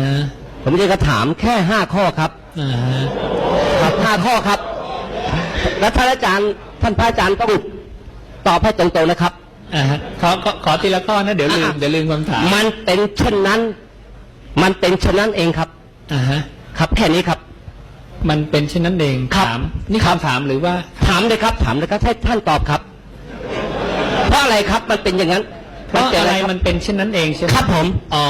ฮะผมจะกระถามแค่ห้าข้อครับอ่าฮะครับห้าข้อครับ แล้วท่านอาจารย์ท่านพระอาจารย์ต้องตอบให้ตรงๆนะครับอ่าฮะขอขอขอทีละข้อนะเดี๋ยวลืมอะเดี๋ยวลืมคำถามมันเป็นเช่นนั้น มันเป็นเช่นนั้นเองครับอ่าฮะครับแค่นี้ครับ มันเป็นเช่นนั้นเองครับ ถามนี่คำถามหรือว่า ถามเลยครับ ถามเลยครับให้ท่านตอบครับ เพราะอะไรครับมันเป็นอย่างนั้น เพราะอะไรคบมันเป็นเช่นนั้นเองใช่ไหมครับผม อ๋อ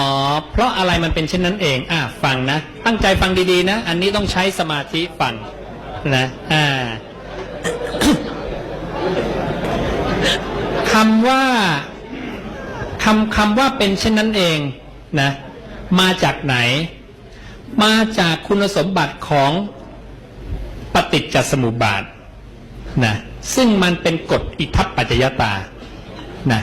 เพราะอะไรมันเป็นเช่นนั้นเอง อะฟังนะ ตั้งใจฟังดีๆนะ อันนี้ต้องใช้สมาธิฟังนะ อ่าคำว่าคำคำว่าเป็นเช่นนั้นเองนะ มาจากไหน มาจากคุณสมบัติของปฏิจจสมุปบาทนะ ซึ่งมันเป็นกฎอิทัปปัจจยตานะ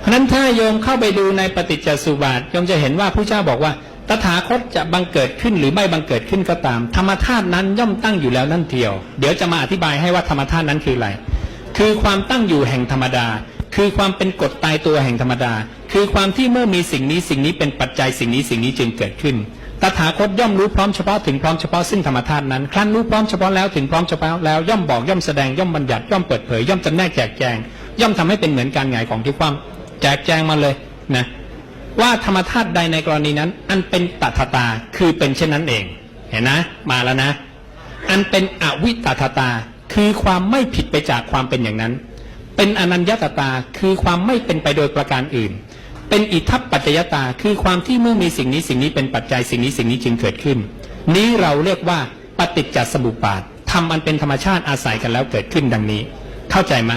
เพราะนั้นถ้าโยมเข้าไปดูในปฏิจจสุบาทโยมจะเห็นว่าผู้เจ้าบอกว่า ตถาคตจะบังเกิดขึ้นหรือไม่บังเกิดขึ้นก็ตาม ธรรมธาตุนั้นย่อมตั้งอยู่แล้วนั่นเทียว เดี๋ยวจะมาอธิบายให้ว่าธรรมธาตุนั้นคืออะไร คือความตั้งอยู่แห่งธรรมดา คือความเป็นกฎตายตัวแห่งธรรมดา คือความที่เมื่อมีสิ่งนี้สิ่งนี้เป็นปัจจัยสิ่งนี้สิ่งนี้จึงเกิดขึ้นตถาคตย่อมรู้พร้อมเฉพาะถึงพร้อมเฉพาะซึ่งธรรมธาตุนั้นครั้นรู้พร้อมเฉพาะแล้วถึงพร้อมเฉพาะแล้วย่อมบอกย่อมแสดงย่อมบัญญัติย่อมเปิดเผยย่อมจำแนกแจกแจง ย่อมทำให้เป็นเหมือนการหงายของที่ความ แจกแจงมาเลยนะว่าธรรมธาตุใดในกรณีนั้น อันเป็นตัทตาคือเป็นเช่นนั้นเอง เห็นนะ มาแล้วนะ อันเป็นอวิตัทตา คือความไม่ผิดไปจากความเป็นอย่างนั้น เป็นอนัญญตตาคือความไม่เป็นไปโดยประการอื่น เป็นอิทัปปัจจยตา คือความที่เมื่อมีสิ่งนี้สิ่งนี้เป็นปัจจัยสิ่งนี้สิ่งนี้จึงเกิดขึ้น นี้เราเรียกว่าปฏิจจสมุปบาททำอันเป็นธรรมชาติอาศัยกันแล้วเกิดขึ้นดังนี้ เข้าใจไหม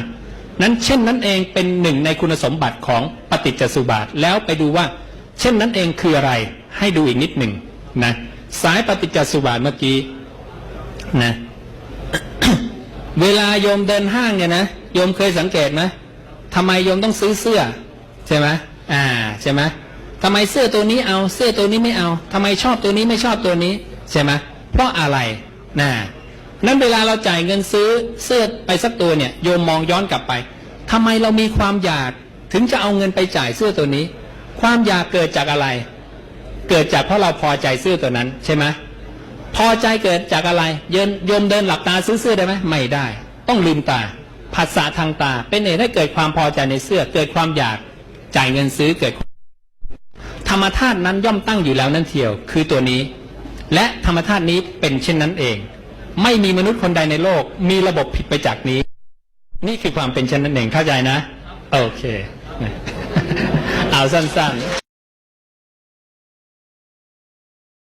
นั้นเช่นนั้นเองเป็นหนึ่งในคุณสมบัติของปฏิจจสุบาท แล้วไปดูว่า เช่นนั้นเองคืออะไร ให้ดูอีกนิดหนึ่งนะสายปฏิจจสุบาทเมื่อกี้นะเวลาโยมเดินห้างเนี่ยนะโยมเคยสังเกตไหมทำไมโยมต้องซื้อเสื้อ ใช่ไหมอ่าใช่ไหมทำไมเสื้อตัวนี้เอาเสื้อตัวนี้ไม่เอาทำไมชอบตัวนี้ไม่ชอบตัวนี้ ใช่ไหมเพราะอะไรนะ นั้นเวลาเราจ่ายเงินซื้อเสื้อไปสักตัวเนี่ยโยมมองย้อนกลับไปทำไมเรามีความอยากถึงจะเอาเงินไปจ่ายเสื้อตัวนี้ ความอยากเกิดจากอะไร เกิดจากเพราะเราพอใจเสื้อตัวนั้นใช่ไหมพอใจเกิดจากอะไรเยินโยมเดินหลับตาซื้อเสื้อได้ไหมไม่ได้ ต้องลืมตาภาษาทางตา เป็นเหตุให้เกิดความพอใจในเสื้อ เกิดความอยากจ่ายเงินซื้อเกิด ธรรมธาตุนั้นย่อมตั้งอยู่แล้วนั่นเทียว คือตัวนี้ และธรรมธาตุนี้เป็นเช่นนั้นเอง ไม่มีมนุษย์คนใดในโลก มีระบบผิดไปจากนี้ นี่คือความเป็นเช่นนั้นเองเข้าใจนะ โอเค เอาสั้นๆ